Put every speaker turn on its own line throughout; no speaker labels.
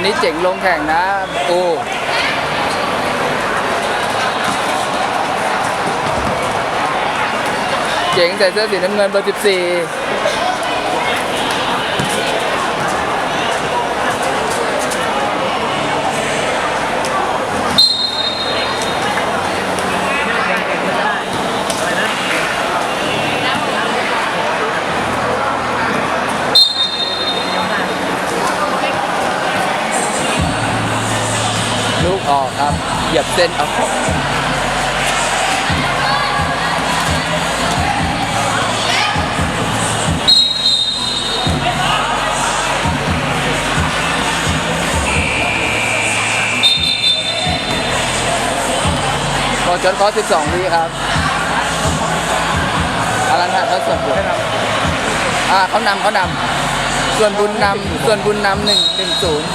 อนนี้เจ๋งลงแข่งนะอูเจ๋งใส่เสื้อสีน้ำเงินเบอร์ 14 ลู กออกครับเหยียบเส้นเอาพอจนคอ12วิครับอารันถ่ายเขาส่วนบุญอ่าเขานำเขานำส่วนบุญนำส่วนบุญนำหนึ่งหนึ่งศูนย์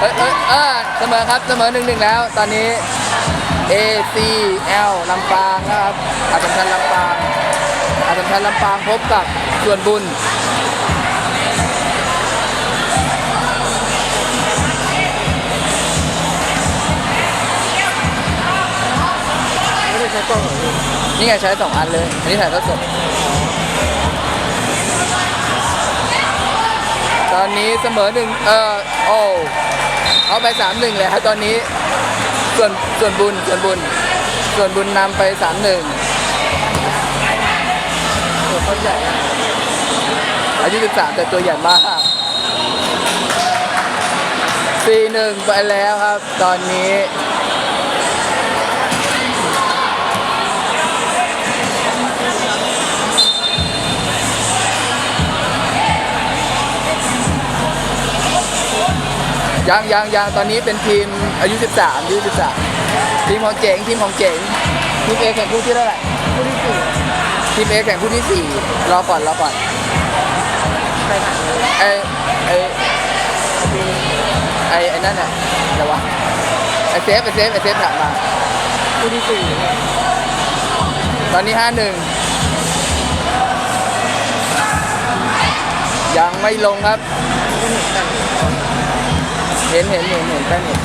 เอ้ยเอ้ยเออเสมอครับเสมอหนึ่งหนึ่งแล้ว ตอนนี้ ACL ลำปางนะครับอาสมชัญลำปางอาสมชัญลำปางพบกับส่วนบุญ
ไม่ได้ใช้กล้องหรอพี่
นี่ไงใช้สองอันเลยอันนี้ถ่ายทอดสด ตอนนี้เสมอหนึ่งเออโอ้เอาไปสามหนึ่งแล้วตอนนี้ส่วนส่วนบุญส่วนบุญ ส่วนบุญนำไปสามหนึ่ง
ตัวเขาใหญ่อา
ยุ13แต่ตัวใหญ่มาก4-1ไปแล้วครับ ตอนนี้ ยังยังยังตอนนี้เป็นทีมอายุ 13อายุ13 ทีมของเจ๋งทีมของเจ๋งทีมเอแข่งคู่ที่เท่าไหร่
ผู้ที่สี่
ทีมเอแข่งคู่ที่สี่รอก่อนรอก่อน
ใครหายเลย
ไอไอไอไอนั่นน่ะอะไรวะไอเซฟไอเซฟไอเซฟถามมา
ผู้ที่สี่
ตอนนี้ห้าหนึ่งยังไม่ลงครับ เห็นเห็นเห็นเห็นแป้นเห็น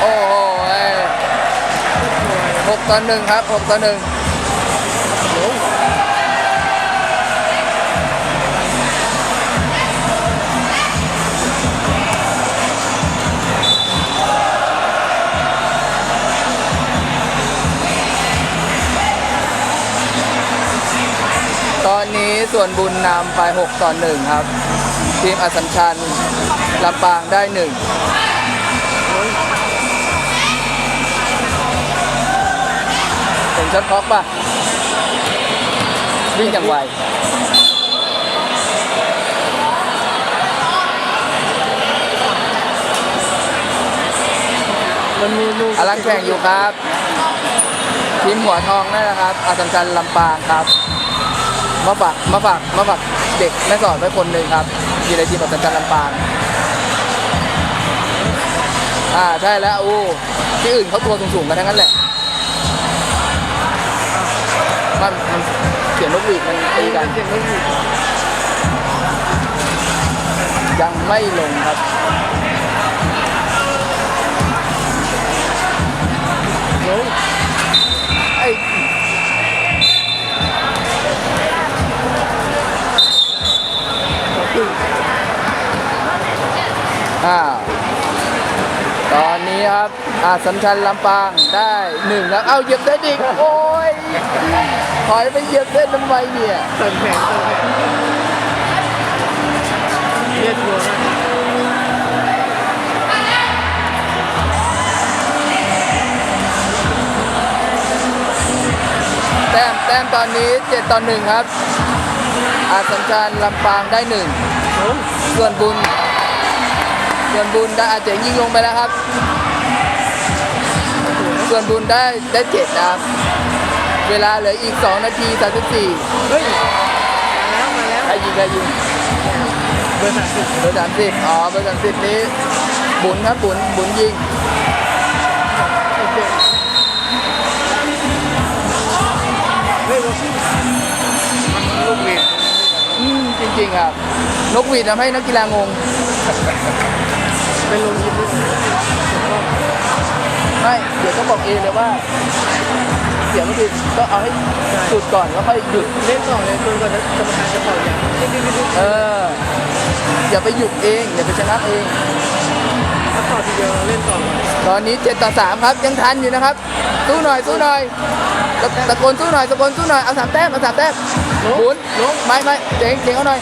โอ้โหเอ้ยหกต่อหนึ่งครับหกต่อหนึ่งตอนนี้ส่วนบุญนำไป 6 ต่อ 1 ครับ ทีมอสสัมชัญลำปางได้1ถึงช็อตคล็อกป่ะ วิ่งอย่างไว
มันมีลูก
อลังแข่งอยู่ครับ ทีมหัวทองนั่นแหละครับอาสัมชัญลำปางครับ มาฝากมาฝากมาฝากเด็กแม่สอดไว้คนหนึ่งครับ อยู่ในทีมองสัมชัญลำปางอ่าใช่แล้วอู้ที่อื่นเขาตัวสูงๆกันทั้งนั้นแหละมันมันเขียนนกหวีดมันตีกัน
เสียงไม่มี
ยังไม่ลงครับ อาสัมชัญลำปางได้หนึ่งแล้ว เอาเหยียบเส้นอีก โอ้ยถอยไปเหยียบเส้นทำไมเนี่ย
เติมแข็งเติมแข็งเรียกทัวนะ
แต้มแต้มตอนนี้7ต่อ1ครับ อาสัมชัญลำปางได้1
ลง
ส่วนบุญ ส่วนบุญได้อาเจ๋งยิงลงไปแล้วครับ ส่วนบุญได้ได้เจ็ดนะครับ เวลาเหลืออีก 2 นาที 34
เฮ้ย มาแล้ว มาแล้ว
ใครยิงใครยิง
เบอร์สามสิบ
เบอร์สามสิบอ๋อ เบอร์สามสิบนี้ บุญครับบุญบุญยิง
โอเคเฮ้ยเรามันลูกเวียน
อืมจริงๆครับนกหวีดทำให้นักกีฬางง
เป็นลงยิมด้วย
ไม่ เดี๋ยวต้องบอกเองเลยว่า เสียงนกหวีดก็เอาให้สุดก่อนแล้วค่อยหยุด
เล่นต่อเลยจนกว่ากรรมการจะเป่าอย่างนี่นี่นี่
เออ อย่าไปหยุดเอง อย่าไปชนะเอง
ถ้าต่อทีเดียวเล่นต่อก่อน
ตอนนี้7ต่อ3ครับยังทันอยู่นะครับ สู้หน่อยสู้หน่อยตะตะโกนสู้หน่อยตะโกนสู้หน่อยเอาสามแต้มเอาสามแต้มหมุนลงไม่ไม่เจ๋งเจ๋งเอาหน่อย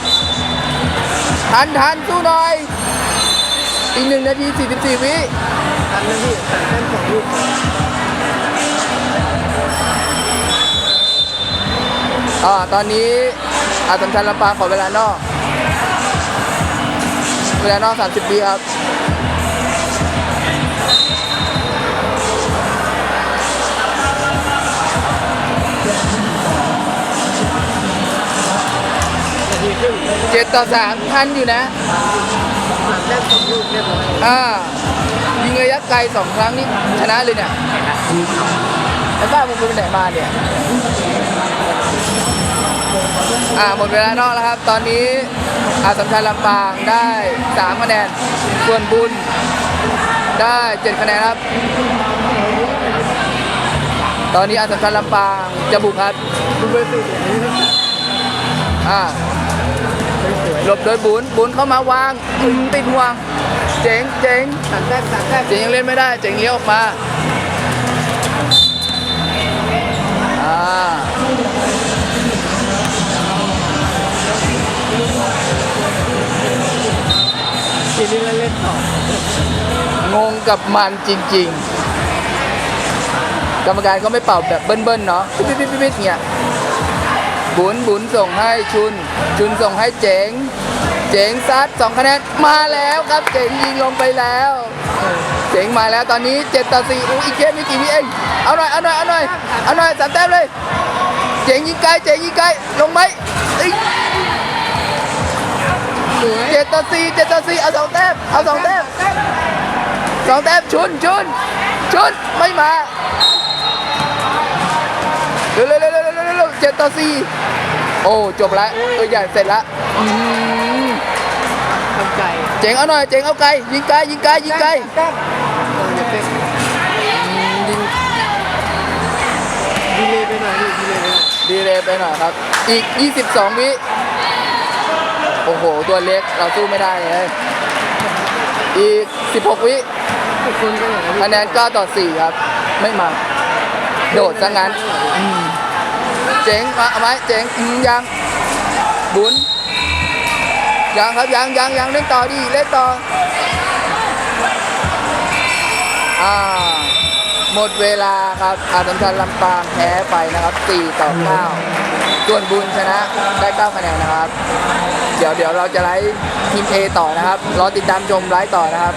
ทันทันสู้หน่อยอีกหนึ่งนาที44วิ
ทันะพี่สามแต้มสองลูก
อ่าตอนนี้อาสัมชันลำปางขอเวลานอก เวลานอก 30วิครับ
นาทีครึ่ง
7ต่อ3ทันอยู่นะ
สามแต้มสองลูกเรียบร้อย
อ่ายิงระยะไกลสองครั้งนี่ชนะเลยเนี่ยไอ้บ้ามึงไปไหนมาเนี่ย อ่าหมดเวลานอกแล้วครับ ตอนนี้อาสมชันลำปางได้3คะแนน ส่วนบุญได้7คะแนนครับ ตอนนี้อาสมชันลำปางจะบุกครับ
คุณเบอร์สี่เนี่ยนี่
อ่า
สวย
หลบโดยบุญบุญเข้ามาวางอืมติดห่วง เจ๋งเจ๋ง
สามแต้มสามแต้ม
เจ๋งยังเล่นไม่ได้ เจ๋งเลี้ยวออกมาอ่า
ทีนี้เล่นต่อง
งกับมันจริง ๆ กรรมการก็ไม่เป่าแบบเบิ้ลๆเนาะปิ๊บปิ๊บปิ๊บปิ๊บเนี่ย บุญบุญส่งให้ชุน ชุนส่งให้เจ๋ง เจ๋งซัดสองคะแนนมาแล้วครับเจ๋งยิงลงไปแล้ว เจ๋งมาแล้วตอนนี้7ต่อ4อู้อีกแค่ไม่กี่วิเองเอาหน่อยเอาหน่อยเอาหน่อยเอาหน่อยสามแต้มเลย เจ๋งยิงไกลเจ๋งยิงไกลลงไหมเอ้ย
สวย
เจ็ดต่อสี่เจ็ดต่อสี่เอาสองแต้มเอาสองแต้มสองแต้มชุนชุนชุนไม่มา ต่อสี่โอ้จบแล้วตัวใหญ่เสร็จแล้วอืม
ทำไก่
เจ๋งเอาหน่อยเจ๋งเอาไกลยิงไกลยิงไกลยิงไกล
แต้มเอออย่าเป็น
ยิง
ดีเลยไปหน่อยดิดีเลยไปหน่อย
ดีเลยไปหน่อยครับ อีก 22 วิโอ้โห ตัวเล็กเราสู้ไม่ได้เลยอีก 16 วิ
ทุกคนก็อย่างนี้
คะแนน9ต่อ 4 ครับ ไม่มา โดดซะงั้นอืม เจ๋งมาเอาไหมเจ๋งยังบุญยังครับยังยังยังเล่นต่อดิเล่นต่ออ่าหมดเวลาครับอาสมชันลำปางแพ้ไปนะครับ 4 ต่อ 9 ส่วนบุญชนะได้ 9 คะแนนนะครับ เดี๋ยวเดี๋ยวเราจะไลฟ์ทีม A ต่อนะครับ รอติดตามชมไลฟ์ต่อนะครับ